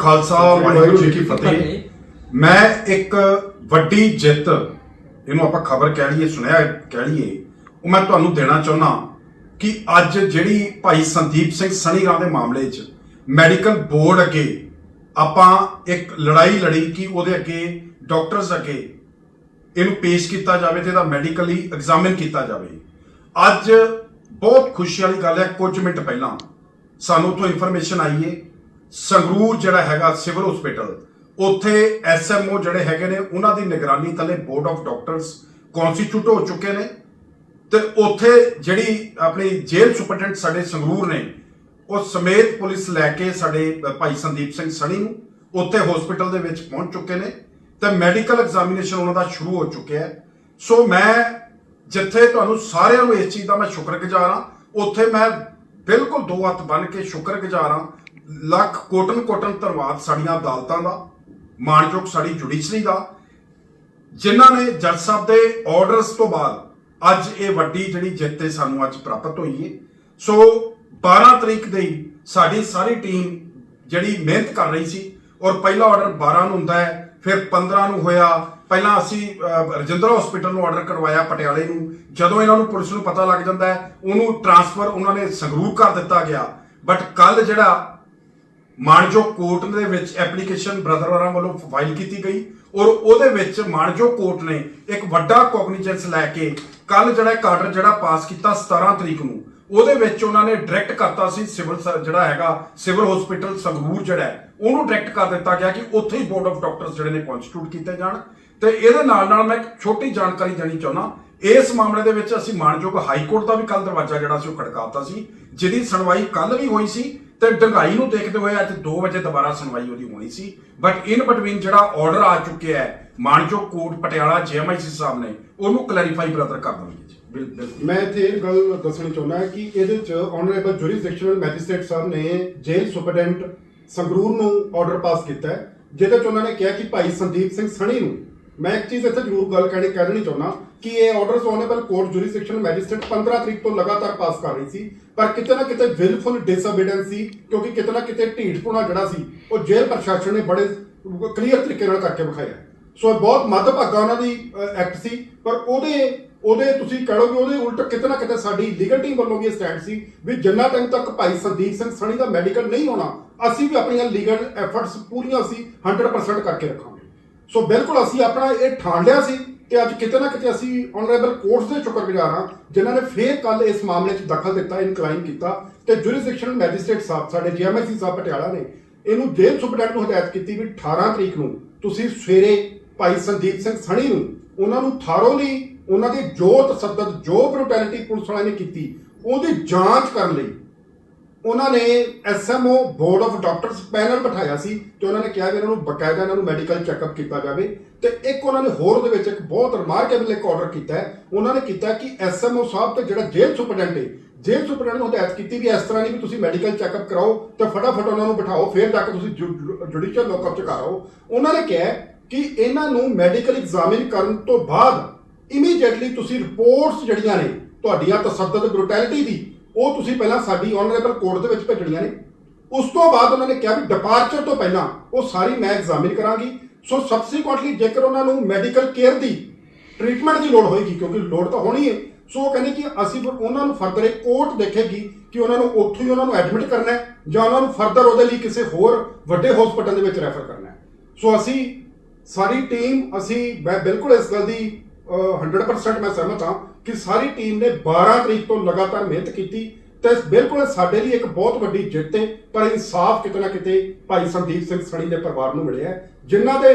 ਖਾਲਸਾ ਵਾਹਿਗੁਰੂ ਜੀ ਕੀ ਫਤਿਹ। ਮੈਂ ਇੱਕ ਵੱਡੀ ਜਿੱਤ, ਇਹਨੂੰ ਆਪਾਂ ਖਬਰ ਕਹਿ ਲਈਏ, ਸੁਣਿਆ ਕਹਿ ਲਈਏ, ਉਹ ਮੈਂ ਤੁਹਾਨੂੰ ਦੇਣਾ ਚਾਹੁੰਦਾ ਕਿ ਅੱਜ ਜਿਹੜੀ ਭਾਈ ਸੰਦੀਪ ਸਿੰਘ ਸਨੀਗਾਂ ਦੇ ਮਾਮਲੇ 'ਚ ਮੈਡੀਕਲ ਬੋਰਡ ਅੱਗੇ ਆਪਾਂ ਇੱਕ ਲੜਾਈ ਲੜੀ ਕਿ ਉਹਦੇ ਅੱਗੇ ਡਾਕਟਰਸ ਅੱਗੇ ਇਹਨੂੰ ਪੇਸ਼ ਕੀਤਾ ਜਾਵੇ ਤੇ ਇਹਦਾ ਮੈਡੀਕਲੀ ਐਗਜ਼ਾਮਿਨ ਕੀਤਾ ਜਾਵੇ। ਅੱਜ ਬਹੁਤ ਖੁਸ਼ੀ ਵਾਲੀ ਗੱਲ ਹੈ, ਕੁਝ ਮਿੰਟ ਪਹਿਲਾਂ ਸਾਨੂੰ ਤੋਂ ਇਨਫੋਰਮੇਸ਼ਨ ਆਈ ਹੈ ਸੰਗਰੂਰ ਜਿਹੜਾ ਹੈਗਾ ਸਿਵਲ ਹਸਪੀਟਲ, ਉੱਥੇ ਐਸਐਮਓ ਜਿਹੜੇ ਹੈਗੇ ਨੇ, ਉਹਨਾਂ ਦੀ ਨਿਗਰਾਨੀ ਥੱਲੇ ਬੋਰਡ ਆਫ ਡਾਕਟਰਸ ਕਨਸਟੀਟਿਊਟ ਹੋ ਚੁੱਕੇ ਨੇ। ਤੇ ਉੱਥੇ ਜਿਹੜੀ ਆਪਣੀ ਜੇਲ੍ਹ ਸੁਪਰਡੈਂਟ ਸਾਡੇ ਸੰਗਰੂਰ ਨੇ, ਉਹ ਸਮੇਤ ਪੁਲਿਸ ਲੈ ਕੇ ਸਾਡੇ ਭਾਈ ਸੰਦੀਪ ਸਿੰਘ ਸਣੀ ਨੂੰ ਉੱਥੇ ਹਸਪੀਟਲ ਦੇ ਵਿੱਚ ਪਹੁੰਚ ਚੁੱਕੇ ਨੇ। ਤੇ ਮੈਡੀਕਲ ਐਗਜ਼ਾਮੀਨੇਸ਼ਨ ਉਹਨਾਂ ਦਾ ਸ਼ੁਰੂ ਹੋ ਚੁੱਕਿਆ ਹੈ। ਸੋ ਮੈਂ ਜਿੱਥੇ ਤੁਹਾਨੂੰ ਸਾਰਿਆਂ ਨੂੰ ਇਸ ਚੀਜ਼ ਦਾ ਮੈਂ ਸ਼ੁਕਰਗੁਜ਼ਾਰ ਹਾਂ, ਉੱਥੇ ਮੈਂ ਬਿਲਕੁਲ ਦੋ ਹੱਥ ਬੰਨ ਕੇ ਸ਼ੁਕਰਗੁਜ਼ਾਰ ਹਾਂ ਲੱਖ ਕੋਟਨ ਕੋਟਨ ਧੰਨਵਾਦ ਸਾਡੀਆਂ ਅਦਾਲਤਾਂ ਦਾ ਮਾਣਯੋਗ ਸਾਡੀ ਜੁਡੀਸ਼ਰੀ ਦਾ। ਜਿਨ੍ਹਾਂ ਨੇ ਜੱਜ ਸਾਹਿਬ ਦੇ ਆਰਡਰਸ ਤੋਂ ਬਾਅਦ ਅੱਜ ਇਹ ਵੱਡੀ ਜਿਹੜੀ ਜਿੱਤ ਹੈ ਸਾਨੂੰ ਅੱਜ ਪ੍ਰਾਪਤ ਹੋਈ ਹੈ। ਸੋ 12 ਤਰੀਕ ਦੀ ਸਾਡੀ ਸਾਰੀ ਟੀਮ ਜਿਹੜੀ ਮਿਹਨਤ ਕਰ ਰਹੀ ਸੀ ਔਰ ਪਹਿਲਾ ਆਰਡਰ 12 ਨੂੰ ਹੁੰਦਾ ਹੈ, ਫਿਰ 15 ਨੂੰ ਹੋਇਆ। ਪਹਿਲਾਂ ਅਸੀਂ ਰਜਿੰਦਰ ਰਜਿੰਦਰਾ ਹਸਪੀਟਲ ਨੂੰ ਆਰਡਰ ਕਰਵਾਇਆ ਪਟਿਆਲੇ ਨੂੰ। ਜਦੋਂ ਇਹਨਾਂ ਨੂੰ ਪੁਲਿਸ ਨੂੰ ਪਤਾ ਲੱਗ ਜਾਂਦਾ ਹੈ, ਉਹਨੂੰ ਟਰਾਂਸਫਰ ਉਹਨਾਂ ਨੇ ਸੰਗਰੂਰ ਕਰ ਦਿੱਤਾ ਗਿਆ। ਬਟ ਕੱਲ ਜਿਹੜਾ ਮਾਨਜੋ ਕੋਰਟ ਦੇ ਵਿੱਚ ਐਪਲੀਕੇਸ਼ਨ ਬ੍ਰਦਰਵਾਰਾਂ ਵੱਲੋਂ ਫਾਈਲ ਕੀਤੀ ਗਈ ਔਰ ਉਹਦੇ ਵਿੱਚ ਮਾਨਜੋ ਕੋਰਟ ਨੇ ਇੱਕ ਵੱਡਾ ਕੋਗਨੀਜੈਂਸ ਲੈ ਕੇ ਕੱਲ ਜਿਹੜਾ ਇੱਕ ਆਰਡਰ ਜਿਹੜਾ ਪਾਸ ਕੀਤਾ 17 ਤਰੀਕ ਨੂੰ, ਉਹਦੇ ਵਿੱਚ ਉਹਨਾਂ ਨੇ ਡਾਇਰੈਕਟ ਕਰਤਾ ਸੀ ਸਿਵਲ ਜਿਹੜਾ ਹੈਗਾ ਸਿਵਲ ਹਸਪੀਟਲ ਸੰਗਰੂਰ ਜਿਹੜਾ ਉਹਨੂੰ ਡਾਇਰੈਕਟ ਕਰ ਦਿੱਤਾ ਗਿਆ ਕਿ ਉੱਥੇ ਹੀ ਬੋਰਡ ਆਫ ਡਾਕਟਰਸ ਜਿਹੜੇ ਨੇ ਕਨਸਟੀਟਿਊਟ ਕੀਤੇ ਜਾਣ। ਤੇ ਇਹਦੇ ਨਾਲ ਨਾਲ ਮੈਂ ਇੱਕ ਛੋਟੀ ਜਾਣਕਾਰੀ ਦੇਣੀ ਚਾਹੁੰਦਾ, ਇਸ ਮਾਮਲੇ ਦੇ ਵਿੱਚ ਅਸੀਂ ਮਾਨਯੋਗ ਹਾਈ ਕੋਰਟ ਦਾ ਵੀ ਕੱਲ ਦਰਵਾਜ਼ਾ ਜਿਹੜਾ ਸੀ ਉਹ ਖੜਕਾਤਾ ਸੀ, ਜਿਹਦੀ ਸੁਣਵਾਈ ਕੱਲ ਵੀ ਹੋਈ ਸੀ। ਤੇ ਡੰਗਾਈ ਨੂੰ ਦੇਖਦੇ ਹੋਏ ਅੱਜ 2 ਵਜੇ ਦੁਬਾਰਾ ਸੁਣਵਾਈ ਉਹਦੀ ਹੋਣੀ ਸੀ। ਬਟ ਇਨ ਬਿਟਵੀਨ ਜਿਹੜਾ ਆਰਡਰ ਆ ਚੁੱਕਿਆ ਹੈ, ਮਾਨਯੋਗ ਕੋਰਟ ਪਟਿਆਲਾ ਜੀਐਮਆਈਸੀ ਸਾਹਿਬ ਨੇ, ਉਹਨੂੰ ਕਲੈਰੀਫਾਈ ਬ੍ਰਦਰ ਕਰ ਦੇਣਗੇ ਮੈਂ ਇੱਥੇ ਇਹ ਗੱਲ ਦੱਸਣੀ ਚਾਹੁੰਦਾ ਕਿ ਇਹਦੇ ਚ ਆਨਰੇਬਲ ਜੁਰਿਸਡਿਕਸ਼ਨਲ ਮੈਜਿਸਟ੍ਰੇਟ ਸਾਹਿਬ ਨੇ ਜੇਲ੍ਹ ਸੁਪਰਡੈਂਟ ਸੰਗਰੂਰ ਨੂੰ ਆਰਡਰ ਪਾਸ ਕੀਤਾ ਹੈ, ਜਿਹਦੇ ਚ ਉਹਨਾਂ ਨੇ ਕਿਹਾ ਕਿ ਭਾਈ ਸੰਦੀਪ ਸਿੰਘ ਸਣੀ ਨੂੰ, ਮੈਂ ਇੱਕ ਚੀਜ਼ ਇੱਥੇ ਜ਼ਰੂਰ ਗੱਲ ਕਹਿਣੀ ਕਹਿਣੀ ਚਾਹੁੰਦਾ ਕਿ ਇਹ orders honourable court jurisdictional magistrate 15 ਤਰੀਕ ਤੋਂ ਲਗਾਤਾਰ ਪਾਸ ਕਰ ਰਹੀ ਸੀ ਪਰ ਕਿਤੇ ਨਾ ਕਿਤੇ ਵਿਲਫੁਲ ਡਿਸਓਬੀਡੈਂਸ ਸੀ, ਕਿਉਂਕਿ ਕਿਤੇ ਨਾ ਕਿਤੇ ਢੀਠਪੁਣਾ ਜਿਹੜਾ ਸੀ, ਉਹ ਜੇਲ੍ਹ ਪ੍ਰਸ਼ਾਸਨ ਨੇ ਬੜੇ ਕਲੀਅਰ ਤਰੀਕੇ ਨਾਲ ਕਰਕੇ ਵਿਖਾਇਆ। ਸੋ ਇਹ ਬਹੁਤ ਮੱਧਭਾਗਾ ਉਹਨਾਂ ਦੀ ਐਕਟ ਸੀ, ਪਰ ਉਹਦੇ ਉਹਦੇ ਤੁਸੀਂ ਕਹ ਲਓ ਕਿ ਉਹਦੇ ਉਲਟ ਕਿਤੇ ਨਾ ਕਿਤੇ ਸਾਡੀ ਲੀਗਲ ਟੀਮ ਵੱਲੋਂ ਵੀ ਇਹ ਸਟੈਂਡ ਸੀ ਵੀ ਜਿੰਨਾ ਟਾਈਮ ਤੱਕ ਭਾਈ ਸੰਦੀਪ ਸਿੰਘ ਸਣੀ ਦਾ ਮੈਡੀਕਲ ਨਹੀਂ ਹੋਣਾ, ਅਸੀਂ ਵੀ ਆਪਣੀਆਂ ਲੀਗਲ ਐਫਰਟਸ ਪੂਰੀਆਂ ਅਸੀਂ 100% ਕਰਕੇ ਰੱਖਾਂਗੇ। ਸੋ ਬਿਲਕੁਲ ਅਸੀਂ ਆਪਣਾ ਇਹ ਠਾਣ ਲਿਆ ਸੀ ਤੇ ਅੱਜ ਕਿਤੇ ਨਾ ਕਿਤੇ ਅਸੀਂ ਆਨਰੇਬਲ ਕੋਰਟਸ ਦੇ ਸ਼ੁਕਰਗੁਜ਼ਾਰ ਹਾਂ, ਜਿਨ੍ਹਾਂ ਨੇ ਫੇਰ ਕੱਲ ਇਸ ਮਾਮਲੇ 'ਚ ਦਖਲ ਦਿੱਤਾ ਇਨਕਲਾਈਨ ਕੀਤਾ ਤੇ ਜੁਰਿਸਡਿਕਸ਼ਨਲ ਮੈਜਿਸਟ੍ਰੇਟ ਸਾਹਿਬ, ਸਾਡੇ ਜੀਐਮਆਈਸੀ ਸਾਹਿਬ ਪਟਿਆਲਾ ਨੇ ਇਹਨੂੰ ਜੇਲ੍ਹ ਸੁਪਰਡੈਂਟ ਨੂੰ ਹਦਾਇਤ ਕੀਤੀ ਵੀ 18 ਤਰੀਕ ਨੂੰ ਤੁਸੀਂ ਸਵੇਰੇ ਭਾਈ ਸੰਦੀਪ ਸਿੰਘ ਸਣੀ ਨੂੰ ਉਹਨਾਂ ਨੂੰ ਥਾਰੋਲੀ ਉਹਨਾਂ ਦੀ ਜੋ ਤਸੱਦਦ ਜੋ ਬਰੂਟੈਲਿਟੀ ਪੁਲਿਸ ਵਾਲਿਆਂ ਨੇ ਕੀਤੀ, ਉਹਦੀ ਜਾਂਚ ਕਰਨ ਲਈ ਉਹਨਾਂ ਨੇ SMO board of doctors panel ਬਿਠਾਇਆ ਸੀ ਤੇ ਉਹਨਾਂ ਨੇ ਕਿਹਾ ਵੀ ਇਹਨਾਂ ਨੂੰ ਬਕਾਇਦਾ ਇਹਨਾਂ ਨੂੰ ਮੈਡੀਕਲ ਚੈੱਕਅਪ ਕੀਤਾ ਜਾਵੇ। ਤੇ ਇੱਕ ਉਹਨਾਂ ਨੇ ਹੋਰ ਉਹਦੇ ਵਿੱਚ ਇੱਕ ਬਹੁਤ ਰਿਮਾਰਕੇਬਲ ਇੱਕ ਆਰਡਰ ਕੀਤਾ ਹੈ। ਉਹਨਾਂ ਨੇ ਕੀਤਾ ਕਿ ਐਸਐਮਓ ਸਾਹਿਬ ਤੇ ਜਿਹੜਾ ਜੇਲ੍ਹ ਸੁਪਰਡੈਂਟ ਹੈ ਜੇਲ੍ਹ ਸੁਪਰਡੈਂਟ ਨੂੰ ਹਦਾਇਤ ਕੀਤੀ ਵੀ ਇਸ ਤਰ੍ਹਾਂ ਨਹੀਂ ਵੀ ਤੁਸੀਂ ਮੈਡੀਕਲ ਚੈੱਕਅਪ ਕਰਾਓ ਤੇ ਫਟਾਫਟ ਉਹਨਾਂ ਨੂੰ ਬਿਠਾਓ, ਫਿਰ ਜਾ ਕੇ ਤੁਸੀਂ ਜੁਡੀਸ਼ੀਅਲ ਲੋਕਅਪ ਚ ਕਰਾਓ ਉਹਨਾਂ ਨੇ ਕਿਹਾ ਕਿ ਇਹਨਾਂ ਨੂੰ ਮੈਡੀਕਲ ਐਗਜ਼ਾਮਿਨ ਕਰਨ ਤੋਂ ਬਾਅਦ ਇਮੀਡੀਏਟਲੀ ਤੁਸੀਂ ਰਿਪੋਰਟਸ ਜਿਹੜੀਆਂ ਨੇ, ਤੁਹਾਡੀਆਂ ਤਸੱਦਦ ਬਰੂਟੈਲਿਟੀ ਦੀ ਉਹ ਤੁਸੀਂ ਪਹਿਲਾਂ ਸਾਡੀ ਆਨਰੇਬਲ ਕੋਰਟ ਦੇ ਵਿੱਚ ਭੇਜਣੀਆਂ ਨੇ। ਉਸ ਤੋਂ ਬਾਅਦ ਉਹਨਾਂ ਨੇ ਕਿਹਾ ਵੀ ਡਿਪਾਰਚਰ ਤੋਂ ਪਹਿਲਾਂ ਉਹ ਸਾਰੀ ਮੈਂ ਐਗਜ਼ਾਮਿਨ ਕਰਾਂਗੀ। ਸੋ ਸਬਸੀਕੁਐਂਟਲੀ ਜੇਕਰ ਉਹਨਾਂ ਨੂੰ ਮੈਡੀਕਲ ਕੇਅਰ ਦੀ ਟ੍ਰੀਟਮੈਂਟ ਦੀ ਲੋੜ ਹੋਏਗੀ ਕਿਉਂਕਿ ਲੋੜ ਤਾਂ ਹੋਣੀ ਹੈ ਸੋ ਉਹ ਕਹਿੰਦੇ ਕਿ ਅਸੀਂ ਉਹਨਾਂ ਨੂੰ ਫਰਦਰ ਇੱਕ ਕੋਰਟ ਦੇਖੇਗੀ ਕਿ ਉਹਨਾਂ ਨੂੰ ਉੱਥੋਂ ਹੀ ਉਹਨਾਂ ਨੂੰ ਐਡਮਿਟ ਕਰਨਾ ਹੈ ਜਾਂ ਉਹਨਾਂ ਨੂੰ ਫਰਦਰ ਉਹਦੇ ਲਈ ਕਿਸੇ ਹੋਰ ਵੱਡੇ ਹਸਪੀਟਲ ਦੇ ਵਿੱਚ ਰੈਫਰ ਕਰਨਾ ਹੈ। ਸੋ ਅਸੀਂ ਸਾਰੀ ਟੀਮ ਅਸੀਂ ਮੈਂ ਬਿਲਕੁਲ ਇਸ ਗੱਲ ਦੀ ਅਹ, 100% ਮੈਂ ਸਹਿਮਤ ਹਾਂ ਕਿ ਸਾਰੀ ਟੀਮ ਨੇ 12 ਤਰੀਕ ਤੋਂ ਲਗਾਤਾਰ ਮਿਹਨਤ ਕੀਤੀ ਤੇ ਬਿਲਕੁਲ ਸਾਡੇ ਲਈ ਇੱਕ ਬਹੁਤ ਵੱਡੀ ਜਿੱਤ ਹੈ ਪਰ ਇਨਸਾਫ ਕਿਤੇ ਨਾ ਕਿਤੇ ਭਾਈ ਸੰਦੀਪ ਸਿੰਘ ਸਣੀ ਦੇ ਪਰਿਵਾਰ ਨੂੰ ਮਿਲਿਆ ਹੈ, ਜਿਨ੍ਹਾਂ ਦੇ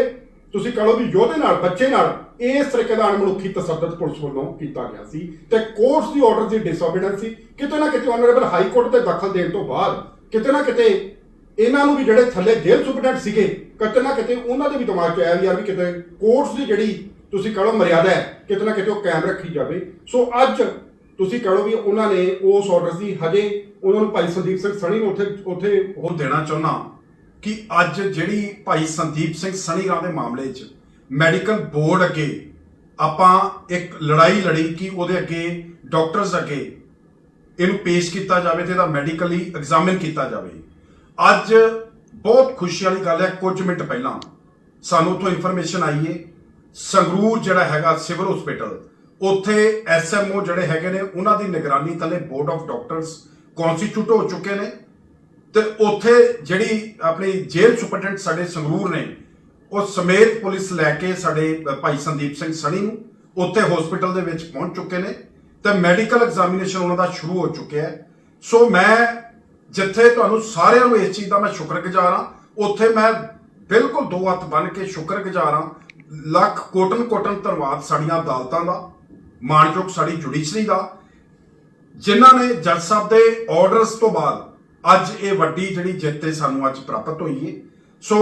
ਤੁਸੀਂ ਕਹ ਲਓ ਵੀ ਯੋਧੇ ਨਾਲ ਬੱਚੇ ਨਾਲ ਇਸ ਤਰੀਕੇ ਦਾ ਅਣਮਨੁੱਖੀ ਤਸੱਦਦ ਪੁਲਿਸ ਵੱਲੋਂ ਕੀਤਾ ਗਿਆ ਸੀ ਤੇ ਕੋਰਟਸ ਦੀ ਆਰਡਰ ਦੀ ਡਿਸਓਬੀਡੈਂਸ ਸੀ। ਕਿਤੇ ਨਾ ਕਿਤੇ ਆਨਰੇਬਲ ਹਾਈ ਕੋਰਟ ਤੇ ਦਖਲ ਦੇਣ ਤੋਂ ਬਾਅਦ ਕਿਤੇ ਨਾ ਕਿਤੇ ਇਹਨਾਂ ਨੂੰ ਵੀ ਜਿਹੜੇ ਥੱਲੇ ਜੇਲ੍ਹ ਸੁਪਰਡੈਂਟ ਸੀਗੇ ਕਿਤੇ ਨਾ ਕਿਤੇ ਉਹਨਾਂ ਦੇ ਵੀ ਦਿਮਾਗ 'ਚ ਆਇਆ ਵੀ ਯਾਰ ਵੀ ਕਿਤੇ ਕੋਰਟਸ ਦੀ ਜਿਹੜੀ ਤੁਸੀਂ ਕਹ ਲਓ ਮਰਿਆਦਾ ਹੈ, ਕਿਤੇ ਨਾ ਕਿਤੇ ਉਹ ਕਾਇਮ ਰੱਖੀ ਜਾਵੇ। ਸੋ ਅੱਜ ਤੁਸੀਂ ਕਹ ਲਓ ਵੀ ਉਹਨਾਂ ਨੇ ਉਸ ਆਰਡਰ ਦੀ ਹਜੇ ਉਹਨਾਂ ਨੂੰ ਭਾਈ ਸੰਦੀਪ ਸਿੰਘ ਸਣੀ ਨੂੰ ਉੱਥੇ ਉੱਥੇ ਉਹ ਦੇਣਾ ਚਾਹੁੰਦਾ ਕਿ ਅੱਜ ਜਿਹੜੀ ਭਾਈ ਸੰਦੀਪ ਸਿੰਘ ਸਨੀਗਾਂ ਦੇ ਮਾਮਲੇ 'ਚ ਮੈਡੀਕਲ ਬੋਰਡ ਅੱਗੇ ਆਪਾਂ ਇੱਕ ਲੜਾਈ ਲੜੀ ਕਿ ਉਹਦੇ ਅੱਗੇ ਡਾਕਟਰਸ ਅੱਗੇ ਇਹਨੂੰ ਪੇਸ਼ ਕੀਤਾ ਜਾਵੇ ਤੇ ਇਹਦਾ ਮੈਡੀਕਲੀ ਐਗਜ਼ਾਮਿਨ ਕੀਤਾ ਜਾਵੇ। ਅੱਜ ਬਹੁਤ ਖੁਸ਼ੀ ਵਾਲੀ ਗੱਲ ਹੈ, ਕੁਝ ਮਿੰਟ ਪਹਿਲਾਂ ਸਾਨੂੰ ਉੱਥੋਂ ਇਨਫੋਰਮੇਸ਼ਨ ਆਈ ਏ ਸੰਗਰੂਰ ਜਿਹੜਾ ਹੈਗਾ ਸਿਵਲ ਹਸਪੀਟਲ, ਉੱਥੇ ਐਸਐਮਓ ਜਿਹੜੇ ਹੈਗੇ ਨੇ, ਉਹਨਾਂ ਦੀ ਨਿਗਰਾਨੀ ਥੱਲੇ ਬੋਰਡ ਆਫ ਡਾਕਟਰਸ ਕਨਸਟੀਟਿਊਟ ਹੋ ਚੁੱਕੇ ਨੇ। ਤੇ ਉੱਥੇ ਜਿਹੜੀ ਆਪਣੀ ਜੇਲ੍ਹ ਸੁਪਰਡੈਂਟ ਸਾਡੇ ਸੰਗਰੂਰ ਨੇ, ਉਹ ਸਮੇਤ ਪੁਲਿਸ ਲੈ ਕੇ ਸਾਡੇ ਭਾਈ ਸੰਦੀਪ ਸਿੰਘ ਸਣੀ ਨੂੰ ਉੱਥੇ ਹਸਪੀਟਲ ਦੇ ਵਿੱਚ ਪਹੁੰਚ ਚੁੱਕੇ ਨੇ ਤੇ ਮੈਡੀਕਲ ਐਗਜ਼ਾਮੀਨੇਸ਼ਨ ਉਹਨਾਂ ਦਾ ਸ਼ੁਰੂ ਹੋ ਚੁੱਕਿਆ ਹੈ। ਸੋ ਮੈਂ ਜਿੱਥੇ ਤੁਹਾਨੂੰ ਸਾਰਿਆਂ ਨੂੰ ਇਸ ਚੀਜ਼ ਦਾ ਮੈਂ ਸ਼ੁਕਰਗੁਜ਼ਾਰ ਹਾਂ, ਉੱਥੇ ਮੈਂ ਬਿਲਕੁਲ ਦੋ ਹੱਥ ਬੰਨ ਕੇ ਸ਼ੁਕਰਗੁਜ਼ਾਰ ਹਾਂ ਲੱਖ ਕੋਟਨ ਕੋਟਨ ਧੰਨਵਾਦ ਸਾਡੀਆਂ ਅਦਾਲਤਾਂ ਦਾ ਮਾਣਯੋਗ ਸਾਡੀ ਜੁਡੀਸ਼ਰੀ ਦਾ। ਜਿਨ੍ਹਾਂ ਨੇ ਜੱਜ ਸਾਹਿਬ ਦੇ ਆਰਡਰਸ ਤੋਂ ਬਾਅਦ ਅੱਜ ਇਹ ਵੱਡੀ ਜਿਹੜੀ ਜਿੱਤ ਹੈ ਸਾਨੂੰ ਅੱਜ ਪ੍ਰਾਪਤ ਹੋਈ ਹੈ ਸੋ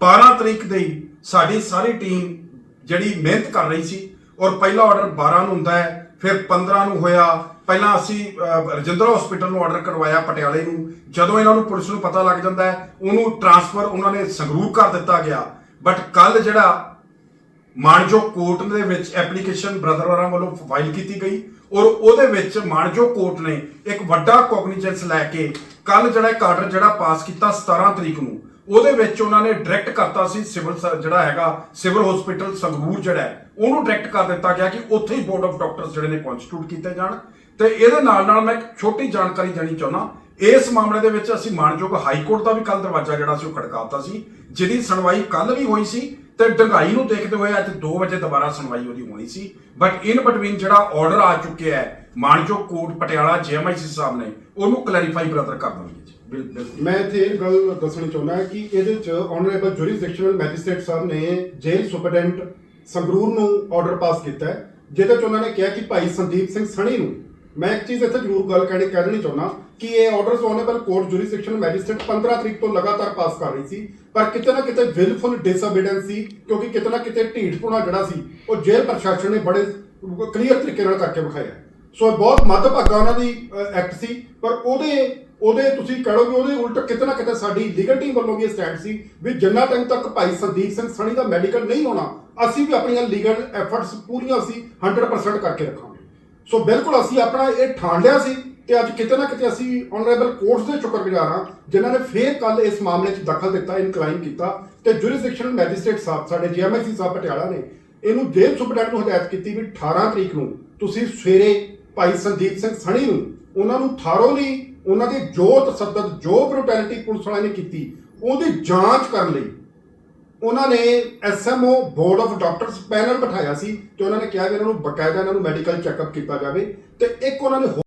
12 ਤਰੀਕ ਦੇ ਸਾਡੀ ਸਾਰੀ ਟੀਮ ਜਿਹੜੀ ਮਿਹਨਤ ਕਰ ਰਹੀ ਸੀ ਔਰ ਪਹਿਲਾ ਆਰਡਰ 12 ਨੂੰ ਹੁੰਦਾ ਹੈ, ਫਿਰ 15 ਨੂੰ ਹੋਇਆ। ਪਹਿਲਾਂ ਅਸੀਂ ਰਜਿੰਦਰ ਰਜਿੰਦਰਾ ਹਸਪੀਟਲ ਨੂੰ ਆਰਡਰ ਕਰਵਾਇਆ ਪਟਿਆਲੇ ਨੂੰ। ਜਦੋਂ ਇਹਨਾਂ ਨੂੰ ਪੁਲਿਸ ਨੂੰ ਪਤਾ ਲੱਗ ਜਾਂਦਾ ਹੈ, ਉਹਨੂੰ ਟਰਾਂਸਫਰ ਉਹਨਾਂ ਨੇ ਸੰਗਰੂਰ ਕਰ ਦਿੱਤਾ ਗਿਆ। ਬਟ ਕੱਲ ਜਿਹੜਾ ਮਾਨਜੋ ਕੋਰਟ ਦੇ ਵਿੱਚ ਐਪਲੀਕੇਸ਼ਨ ਬ੍ਰਦਰ ਵੱਲੋਂ ਫਾਈਲ ਕੀਤੀ ਗਈ ਔਰ ਉਹਦੇ ਵਿੱਚ ਮਾਨਜੋ ਕੋਰਟ ਨੇ ਇੱਕ ਵੱਡਾ ਕੋਗਨੀਜੈਂਸ ਲੈ ਕੇ ਕੱਲ ਜਿਹੜਾ ਇੱਕ ਆਰਡਰ ਜਿਹੜਾ ਪਾਸ ਕੀਤਾ 17 ਤਰੀਕ ਨੂੰ ਉਹਦੇ ਵਿੱਚ ਉਹਨਾਂ ਨੇ ਡਾਇਰੈਕਟ ਕਰਤਾ ਸੀ ਸਿਵਲ ਸ- ਜਿਹੜਾ ਹੈਗਾ ਸਿਵਲ ਹਸਪੀਟਲ ਸੰਗਰੂਰ ਜਿਹੜਾ ਹੈ, ਉਹਨੂੰ ਡਾਇਰੈਕਟ ਕਰ ਦਿੱਤਾ ਗਿਆ ਕਿ ਉੱਥੇ ਹੀ ਬੋਰਡ ਆਫ ਡਾਕਟਰਸ ਜਿਹੜੇ ਨੇ ਕਨਸਟੀਟਿਊਟ ਕੀਤੇ ਜਾਣ। ਤੇ ਇਹਦੇ ਨਾਲ ਨਾਲ ਮੈਂ ਇੱਕ ਛੋਟੀ ਜਾਣਕਾਰੀ ਦੇਣੀ ਚਾਹੁੰਦਾ ਇਸ ਮਾਮਲੇ ਦੇ ਵਿੱਚ ਅਸੀਂ ਮਾਨਯੋਗ ਹਾਈ ਕੋਰਟ ਦਾ ਵੀ ਕੱਲ ਦਰਵਾਜ਼ਾ ਜਿਹੜਾ ਸੀ ਉਹ ਖੜਕਾਤਾ ਸੀ ਜਿਹਦੀ ਸੁਣਵਾਈ ਕੱਲ ਵੀ ਹੋਈ ਸੀ ਤੇ ਡੰਗਾਈ ਨੂੰ ਦੇਖਦੇ ਹੋਏ ਅੱਜ 2 ਵਜੇ ਦੁਬਾਰਾ ਸੁਣਵਾਈ ਉਹਦੀ ਹੋਣੀ ਸੀ। ਬਟ ਇਨ ਬਿਟਵੀਨ ਜਿਹੜਾ ਆਰਡਰ ਆ ਚੁੱਕਿਆ ਹੈ, ਮਾਨਯੋਗ ਕੋਰਟ ਪਟਿਆਲਾ ਜੀਐਮਆਈਸੀ ਸਾਹਿਬ ਨੇ, ਉਹਨੂੰ ਕਲੈਰੀਫਾਈ ਬ੍ਰਦਰ ਕਰ ਦੇਣਗੇ ਜੀ। ਮੈਂ ਇੱਥੇ ਇਹ ਗੱਲ ਦੱਸਣੀ ਚਾਹੁੰਦਾ ਕਿ ਇਹਦੇ ਚ ਆਨਰੇਬਲ ਜੁਰਿਸਡਿਕਸ਼ਨਲ ਮੈਜਿਸਟ੍ਰੇਟ ਸਾਹਿਬ ਨੇ ਜੇਲ੍ਹ ਸੁਪਰਡੈਂਟ ਸੰਗਰੂਰ ਨੂੰ ਆਰਡਰ ਪਾਸ ਕੀਤਾ ਜਿਹਦੇ ਚ ਉਹਨਾਂ ਨੇ ਕਿਹਾ ਕਿ ਭਾਈ ਸੰਦੀਪ ਸਿੰਘ ਸਣੀ ਨੂੰ ਮੈਂ ਇੱਕ ਚੀਜ਼ ਇੱਥੇ ਜ਼ਰੂਰ ਗੱਲ ਕਹਿਣੀ ਕਹਿ ਦੇਣੀ ਚਾਹੁੰਦਾ ਕਿ ਇਹ orders honourable court jurisdictional magistrate 15 ਤਰੀਕ ਤੋਂ ਲਗਾਤਾਰ ਪਾਸ ਕਰ ਰਹੀ ਸੀ। ਪਰ ਕਿਤੇ ਨਾ ਕਿਤੇ ਵਿਲਫੁਲ ਡਿਸਓਬੀਡੈਂਸ ਸੀ, ਕਿਉਂਕਿ ਕਿਤੇ ਨਾ ਕਿਤੇ ਢੀਠਪੁਣਾ ਜਿਹੜਾ ਸੀ, ਉਹ ਜੇਲ੍ਹ ਪ੍ਰਸ਼ਾਸਨ ਨੇ ਬੜੇ ਕਲੀਅਰ ਤਰੀਕੇ ਨਾਲ ਕਰਕੇ ਵਿਖਾਇਆ। ਸੋ ਇਹ ਬਹੁਤ ਮੱਧਭਾਗਾ ਉਹਨਾਂ ਦੀ ਐਕਟ ਸੀ। ਪਰ ਉਹਦੇ ਉਹਦੇ ਤੁਸੀਂ ਕਹ ਲਓ ਵੀ ਉਹਦੇ ਉਲਟ ਕਿਤੇ ਨਾ ਕਿਤੇ ਸਾਡੀ ਲੀਗਲ ਟੀਮ ਵੱਲੋਂ ਵੀ ਇਹ ਸਟੈਂਡ ਸੀ ਵੀ ਜਿੰਨਾ ਟਾਈਮ ਤੱਕ ਭਾਈ ਸੰਦੀਪ ਸਿੰਘ ਸਣੀ ਦਾ ਮੈਡੀਕਲ ਨਹੀਂ ਹੋਣਾ, ਅਸੀਂ ਵੀ ਆਪਣੀਆਂ ਲੀਗਲ ਐਫਰਟਸ ਪੂਰੀਆਂ ਅਸੀਂ 100% ਕਰਕੇ ਰੱਖਾਂ ਸੋ ਬਿਲਕੁਲ ਅਸੀਂ ਆਪਣਾ ਇਹ ਠਾਣ ਲਿਆ ਸੀ ਤੇ ਅੱਜ ਕਿਤੇ ਨਾ ਕਿਤੇ ਅਸੀਂ ਆਨਰੇਬਲ ਕੋਰਟਸ ਦੇ ਸ਼ੁਕਰਗੁਜ਼ਾਰ ਹਾਂ, ਜਿਨ੍ਹਾਂ ਨੇ ਫੇਰ ਕੱਲ ਇਸ ਮਾਮਲੇ 'ਚ ਦਖਲ ਦਿੱਤਾ ਇਨਕਲਾਈਨ ਕੀਤਾ ਤੇ ਜੁਰਿਸਡਿਕਸ਼ਨਲ ਮੈਜਿਸਟ੍ਰੇਟ ਸਾਹਿਬ, ਸਾਡੇ ਜੀਐਮਆਈਸੀ ਸਾਹਿਬ ਪਟਿਆਲਾ ਨੇ ਇਹਨੂੰ ਜੇਲ੍ਹ ਸੁਪਰਡੈਂਟ ਨੂੰ ਹਦਾਇਤ ਕੀਤੀ ਵੀ 18 ਤਰੀਕ ਨੂੰ ਤੁਸੀਂ ਸਵੇਰੇ ਭਾਈ ਸੰਦੀਪ ਸਿੰਘ ਸਣੀ ਨੂੰ ਉਹਨਾਂ ਨੂੰ ਥਾਰੋਲੀ ਉਹਨਾਂ ਦੀ ਜੋ ਤਸੱਦਦ ਜੋ ਬਰੂਟੈਲਿਟੀ ਪੁਲਿਸ ਵਾਲਿਆਂ ਨੇ ਕੀਤੀ, ਉਹਦੀ ਜਾਂਚ ਕਰਨ ਲਈ ਉਹਨਾਂ ਨੇ SMO board of doctors panel ਬਿਠਾਇਆ ਸੀ ਤੇ ਉਹਨਾਂ ਨੇ ਕਿਹਾ ਵੀ ਇਹਨਾਂ ਨੂੰ ਬਕਾਇਦਾ ਇਹਨਾਂ ਨੂੰ ਮੈਡੀਕਲ ਚੈੱਕਅਪ ਕੀਤਾ ਜਾਵੇ ਤੇ ਇੱਕ ਉਹਨਾਂ ਨੇ